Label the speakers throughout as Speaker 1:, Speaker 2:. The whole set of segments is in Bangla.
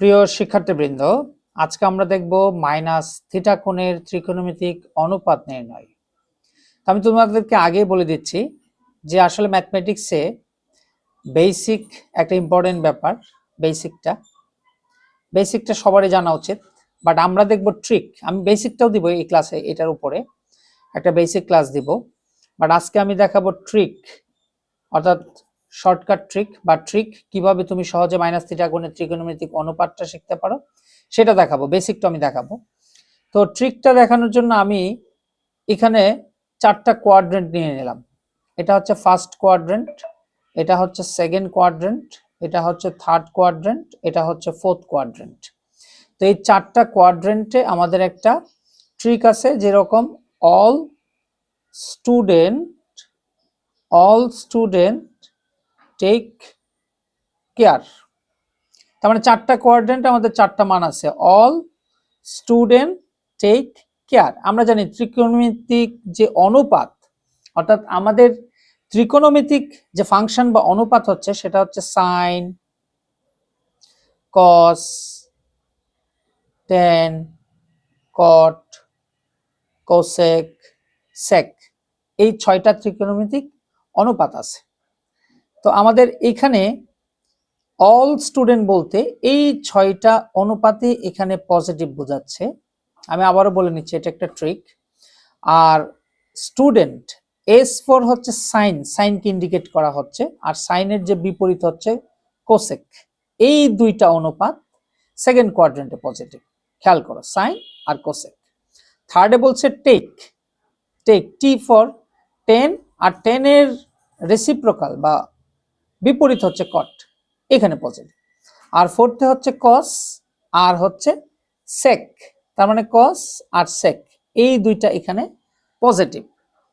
Speaker 1: প্রিয় শিক্ষার্থীবৃন্দ, আজকে আমরা দেখব মাইনাস থিটা কোণের ত্রিকোণমিতিক অনুপাত নির্ণয়। আমি তোমাদেরকে আগেই বলে দিচ্ছি যে আসলে ম্যাথমেটিক্সে বেসিক একটা ইম্পর্টেন্ট ব্যাপার, বেসিকটা। বেসিকটা সবারই জানা উচিত, বাট আমরা দেখব ট্রিক। আমি বেসিকটাও দিব এই ক্লাসে, এটার উপরে। একটা বেসিক ক্লাস দিব, বাট আজকে আমি দেখাবো ট্রিক, অর্থাৎ শর্টকাট ট্রিক বা ট্রিক কীভাবে তুমি সহজে মাইনাস থিটা কোণের ত্রিকোণমিতিক অনুপাতটা শিখতে পারো, সেটা দেখাবো বেসিকটা আমি দেখাবো। তো ট্রিকটা দেখানোর জন্য আমি এখানে চারটা কোয়াড্রেন্ট নিয়ে নিলাম। এটা হচ্ছে ফার্স্ট কোয়াড্রেন্ট এটা হচ্ছে সেকেন্ড কোয়াড্রেন্ট এটা হচ্ছে থার্ড কোয়াড্রেন্ট এটা হচ্ছে ফোর্থ কোয়াড্রেন্ট তো এই চারটা কোয়াড্রেন্টে আমাদের একটা ট্রিক আছে যেরকম all student all student take care তার মানে চারটা কোয়াড্রেন্ট আমাদের চারটা মান আছে। অল স্টুডেন্ট টেক কেয়ার আমরা জানি ত্রিকোণমিতিক যে অনুপাত, অর্থাৎ আমাদের ত্রিকোণমিতিক যে ফাংশন বা অনুপাত হচ্ছে, সেটা হচ্ছে sine cos tan cot cosec sec এই ছয়টা ত্রিকোণমিতিক অনুপাত আছে। তো আমাদের এখানে অল স্টুডেন্ট বলতে এই ছয়টা অনুপাতে এখানে পজিটিভ বোঝাচ্ছে। আমি আবারও বলে নিচ্ছি, এটা একটা ট্রিক আর স্টুডেন্ট এস ফোর হচ্ছে সাইন সাইনকে ইন্ডিকেট করা হচ্ছে। আর সাইনের যে বিপরীত হচ্ছে কোসেক এই দুইটা অনুপাত সেকেন্ড কোয়াড্রেন্টে পজিটিভ খেয়াল করো সাইন আর কোসেক থার্ডে বলছে take take T for tan আর টেনের রেসিপ্রোকাল বা বিপরীত হচ্ছে কট এখানে পজিটিভ আর ফোর্থে হচ্ছে কস আর হচ্ছে সেক তার মানে কস আর সেক এই দুইটা এখানে পজিটিভ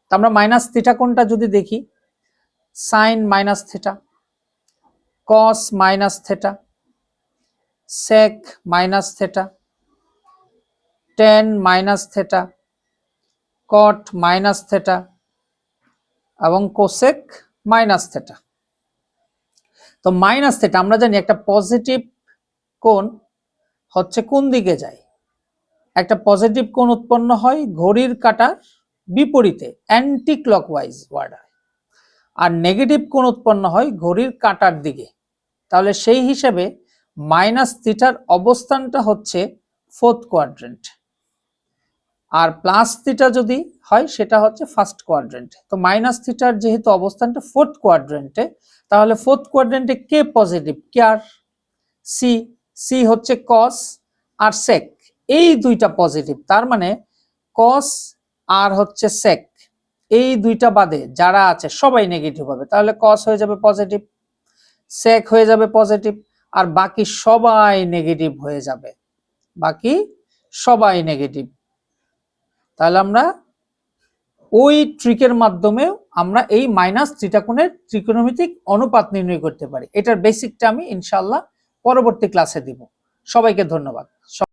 Speaker 1: তো আমরা মাইনাস থিটা কোনটা যদি দেখি? Sine minus theta cos minus theta sec minus theta tan minus theta cot minus theta এবং কোসেক মাইনাস থেটা তো মাইনাস থেটা আমরা জানি একটা পজিটিভ কোণ হচ্ছে কোন দিকে যায়? একটা পজিটিভ কোণ উৎপন্ন হয় ঘড়ির কাটার বিপরীতে অ্যান্টি ক্লকওয়াইজ ওয়ার্ড আর নেগেটিভ কোণ উৎপন্ন হয় ঘড়ির কাটার দিকে। তাহলে সেই হিসেবে মাইনাস থিটার অবস্থানটা হচ্ছে ফোর্থ কোয়াড্রেন্ট আর প্লাস থিটা যদি হয়, সেটা হচ্ছে ফার্স্ট কোয়াড্রেন্ট তো মাইনাস থিটার যেহেতু অবস্থানটা ফোর্থ কোয়াড্রেন্টে তাহলে ফোর্থ কোয়াড্রেন্টে কে পজিটিভ কে আর? সি সি হচ্ছে কস আর সেক এই দুইটা পজিটিভ তার মানে কস আর হচ্ছে সেক এই দুইটা বাদে যারা আছে, সবাই নেগেটিভ হবে, তাহলে কস হয়ে যাবে পজিটিভ সেক হয়ে যাবে পজিটিভ আর বাকি সবাই নেগেটিভ হয়ে যাবে। বাকি সবাই নেগেটিভ তাহলে আমরা ওই ট্রিকের মাধ্যমে আমরা এই মাইনাস ত্রিটাকোণের ত্রিকোণমিতিক অনুপাত নির্ণয় করতে পারি। এটার বেসিকটা আমি ইনশাল্লাহ পরবর্তী ক্লাসে দিব। সবাইকে ধন্যবাদ।